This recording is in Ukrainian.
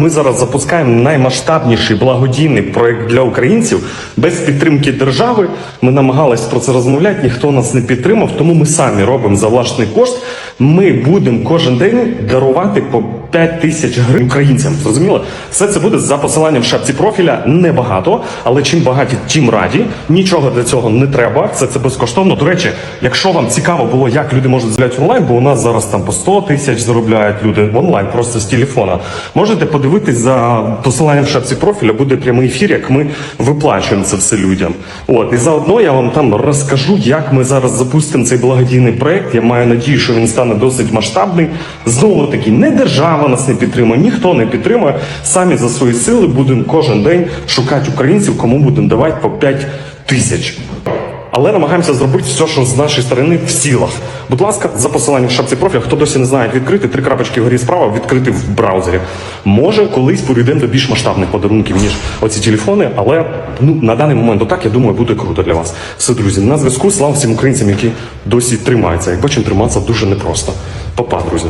Ми зараз запускаємо наймасштабніший благодійний проект для українців без підтримки держави. Ми намагались про це розмовляти, ніхто нас не підтримав, тому ми самі робимо за власний кошт. Ми будемо кожен день дарувати по 5 тисяч гривень українцям. Зрозуміло? Все це буде за посиланням в шапці профіля. Небагато, але чим багаті, тим раді. Нічого для цього не треба. Все це безкоштовно. До речі, якщо вам цікаво було, як люди можуть заробляти онлайн, бо у нас зараз там по 100 тисяч заробляють люди онлайн, просто з телефона. Можете подивитись за посиланням в шапці профіля, буде прямий ефір, як ми виплачуємо це все людям. От і заодно я вам там розкажу, як ми зараз запустимо цей благодійний проект. Я маю надію, що він стане досить масштабний. Знову таки, не держава нас не підтримує, ніхто не підтримує. Самі за свої сили будемо кожен день шукати українців, кому будемо давати по 5 тисяч. Але намагаємося зробити все, що з нашої сторони в силах. Будь ласка, за посиланням в шапці профіля, хто досі не знає, як відкрити, три крапочки вгорі справа, відкрити в браузері. Може, колись перейдемо до більш масштабних подарунків, ніж оці телефони, але ну на даний момент отак, я думаю, буде круто для вас. Все, друзі, на зв'язку. Слава всім українцям, які досі тримаються. Як бачимо, триматися дуже непросто. Папа, друзі.